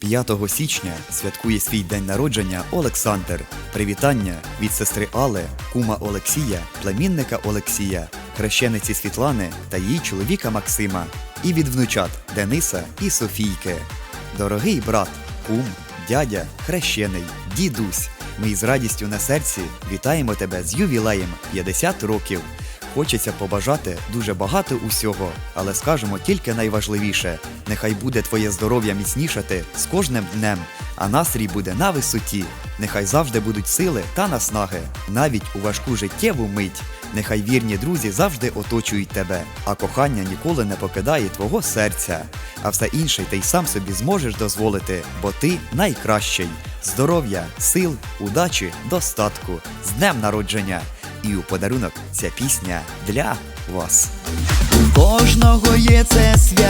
5 січня святкує свій день народження Олександр. Привітання від сестри Алли, кума Олексія, племінника Олексія, хрещениці Світлани та її чоловіка Максима, і від внучат Дениса і Софійки. Дорогий брат, кум, дядя, хрещений, дідусь. Ми з радістю на серці вітаємо тебе з ювілеєм 50 років. Хочеться побажати дуже багато усього, але скажемо тільки найважливіше: нехай буде твоє здоров'я міцнішати з кожним днем, а настрій буде на висоті. Нехай завжди будуть сили та наснаги, навіть у важку життєву мить. Нехай вірні друзі завжди оточують тебе, а кохання ніколи не покидає твого серця. А все інше ти й сам собі зможеш дозволити, бо ти найкращий. Здоров'я, сил, удачі, достатку, з днем народження! І у подарунок ця пісня для вас. У кожного є це свято,